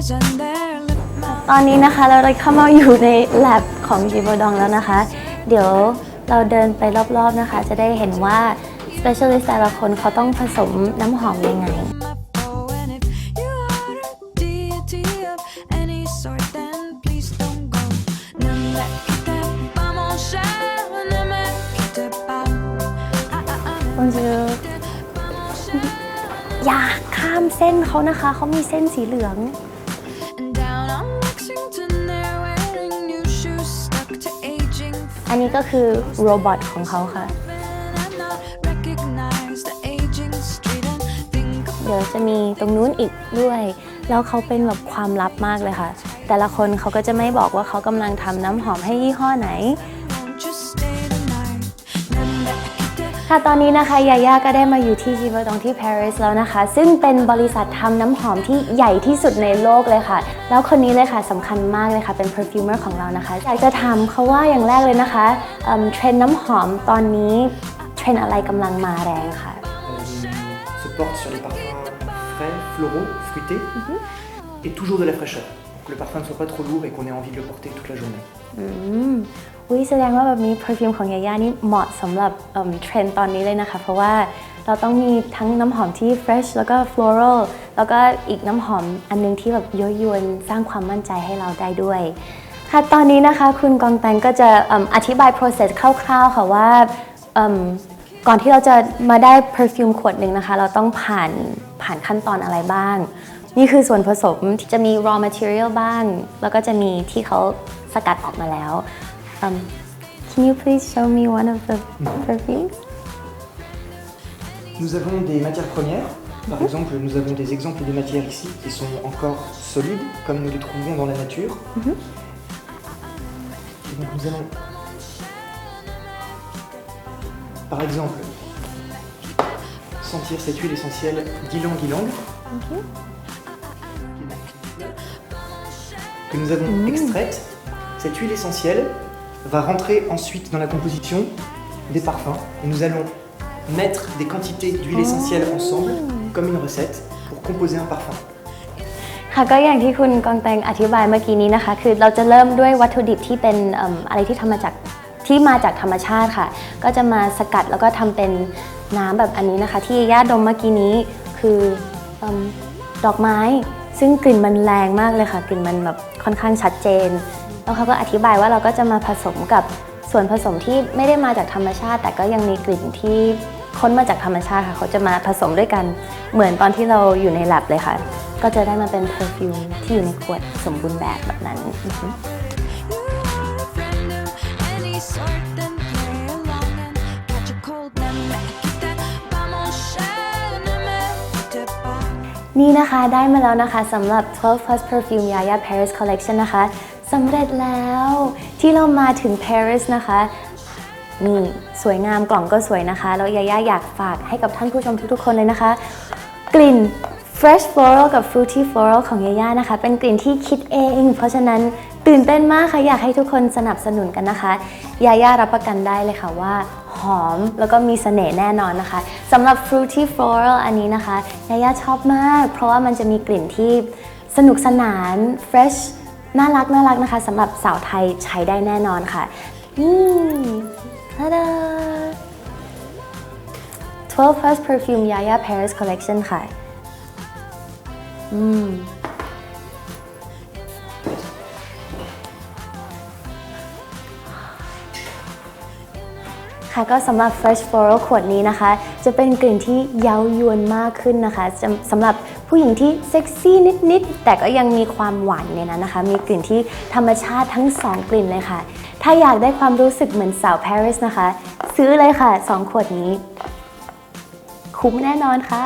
eyes and their lip mouth. ตอนนี้นะคะเราได้เข้ามาอยู่ใน lab ของจีโบดองแล้วนะคะ เดี๋ยวเราเดินไปรอบๆนะคะ จะได้เห็นว่า specialist แต่ละคนเขาต้องผสมน้ำหอมยังไง Oh, and if you are a deity of any sort, then please don't go. Ne me quittez pas, mon cher, ne me quittez pas. Ah, ah, ah, ne me Bonjour. quittez เส้นเขานะคะ เขามีเส้นสีเหลือง And down on Lexington, they're wearing new shoes stuck to aging. อันนี้ก็คือโรบอทของเขาค่ะ And not recognize the aging street and think of เดี๋ยวจะมีตรงนู้นอีกด้วย แล้วเขาเป็นแบบความลับมากเลยค่ะ แต่ละคนเขาก็จะไม่บอกว่าเขากำลังทำน้ำหอมให้ยี่ห้อไหน ค่ะตอนนี้นะคะยาย่าก็ได้มาอยู่ที่จีบตองที่ปารีสแล้วนะคะ ซึ่งเป็นบริษัททำน้ำหอมที่ใหญ่ที่สุดในโลกเลยค่ะ แล้วคนนี้เลยค่ะสำคัญมากเลยค่ะเป็น perfumer ของเรานะคะ อยากจะถามเขาว่าอย่างแรกเลยนะคะเอิ่มเทรนด์น้ำหอมตอนนี้เทรนด์อะไรกำลังมาแรงค่ะ euh, se porte sur les parfums frais, floraux, fruités et toujours de la fraîcheur. Pour que le parfum ne soit pas trop lourd et qu'on ait envie de le porter toute la journée. อุ้ยแสดงว่าแบบนี้ perfume ของยาย่านี่เหมาะสำหรับเทรนด์ตอนนี้เลยนะคะ เพราะว่าเราต้องมีทั้งน้ำหอมที่ fresh แล้วก็ floral แล้วก็อีกน้ำหอมอันนึงที่แบบยั่วยวนสร้างความมั่นใจให้เราได้ด้วยค่ะตอนนี้นะคะคุณกองแตงก็จะออธิบาย process คร่าวๆค่ะว่าก่อนที่เราจะมาได้ perfume ขวดหนึ่งนะคะ เราต้องผ่านผ่านขั้นตอนอะไรบ้าง นี่คือส่วนผสมที่จะมี raw material บ้าง แล้วก็จะมีที่เขาสกัดออกมาแล้ว Um, can you please show me one of the perfumes? Nous avons des matières premières. Par exemple, nous avons des exemples de matières ici qui sont encore solides, comme nous les trouvons dans la nature. Et donc nous allons, par exemple, sentir cette huile essentielle d'ylang ylang que nous avons extraite. Cette huile essentielle va rentrer ensuite dans la composition des parfums et nous allons mettre des quantités d'huile essentielle ensemble comme une recette pour composer un parfum. ค่ะก็อย่างที่คุณกองแตงอธิบายเมื่อกี้นี้นะคะ คือเราจะเริ่มด้วยวัตถุดิบที่เป็นเอิ่มอะไรที่ทำมาจากที่มาจากธรรมชาติค่ะ ก็จะมาสกัดแล้วก็ทำเป็นน้ำแบบอันนี้นะคะ ที่ย่าดมเมื่อกี้นี้คือเอิ่มดอกไม้ ซึ่งกลิ่นมันแรงมากเลยค่ะ กลิ่นมันแบบค่อนข้างชัดเจน แล้วเขาก็อธิบายว่าเราก็จะมาผสมกับส่วนผสมที่ไม่ได้มาจากธรรมชาติ แต่ก็ยังมีกลิ่นที่ค้นมาจากธรรมชาติค่ะ เขาจะมาผสมด้วยกันเหมือนตอนที่เราอยู่ใน lab เลยค่ะ ก็จะได้มาเป็น perfume ที่อยู่ในขวดสมบูรณ์แบบแบบนั้นอือฮึ You are a friend of any sort, then play along and catch a cold. Ne me quittez pas, mon cher, ne me quittez pas. นี่นะคะได้มาแล้วนะคะสำหรับ12 plus perfume Yaya Paris collection นะคะ สำเร็จแล้วที่เรามาถึง Paris นะคะ นี่สวยงามกล่องก็สวยนะคะแล้วยาย่าอยากฝากให้กับท่านผู้ชมทุกๆ คนเลยนะคะ กลิ่น fresh floral กับ fruity floral ของยาย่านะคะ เป็นกลิ่นที่คิดเอง เพราะฉะนั้นตื่นเต้นมากค่ะอยากให้ทุกคนสนับสนุนกันนะคะยาย่ารับประกันได้เลยค่ะว่าหอมแล้วก็มีเสน่ห์แน่นอนนะคะสำหรับ fruity floral อันนี้นะคะยาย่าชอบมาก เพราะว่ามันจะมีกลิ่นที่สนุกสนาน fresh น่ารักน่ารักนะคะสำหรับสาวไทยใช้ได้แน่นอนค่ะนี่ทาดา12 plus perfume Yaya Paris collection ค่ะ อืมค่ะก็สำหรับ Fresh Floral ขวดนี้นะคะ จะเป็นกลิ่นที่เย้ายวนมากขึ้นนะคะสำหรับ ผู้หญิงที่เซ็กซี่นิดๆ แต่ก็ยังมีความหวานในนั้นนะคะ มีกลิ่นที่ธรรมชาติทั้ง 2 กลิ่นเลยค่ะ ถ้าอยากได้ความรู้สึกเหมือนสาวปารีสนะคะ ซื้อเลยค่ะ 2 ขวดนี้ คุ้มแน่นอนค่ะ